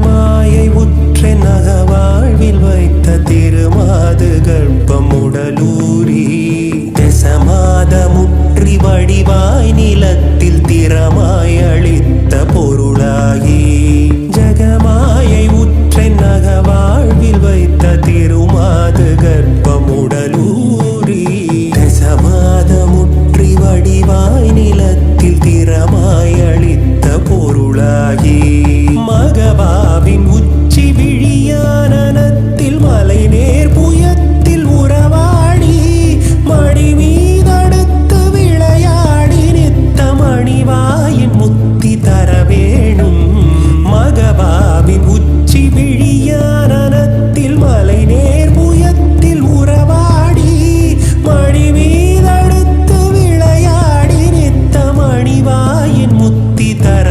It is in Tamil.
மாயை உற்ற நகவாழ்வில் வைத்த திருமாது கர்ப்பமுடலூரி. தசமாத முற்றி வடிவாய் நிலத்தில் திறமாய் அளித்த பொருளாகி. ஜகமாயை உற்ற நகவாழ்வில் வைத்த திருமாது கர்ப்பமுடலூரி. தசமாத முற்றி வடிவாய் நிலத்தில் திறமாய் அளித்த பொருளாகி. மகபாவின் உச்சி விழியானனத்தில் மலை நேர் புயத்தில் உறவாடி மடி மீதடுத்து விளையாடி நித்த மணிவாயின் முத்தி தர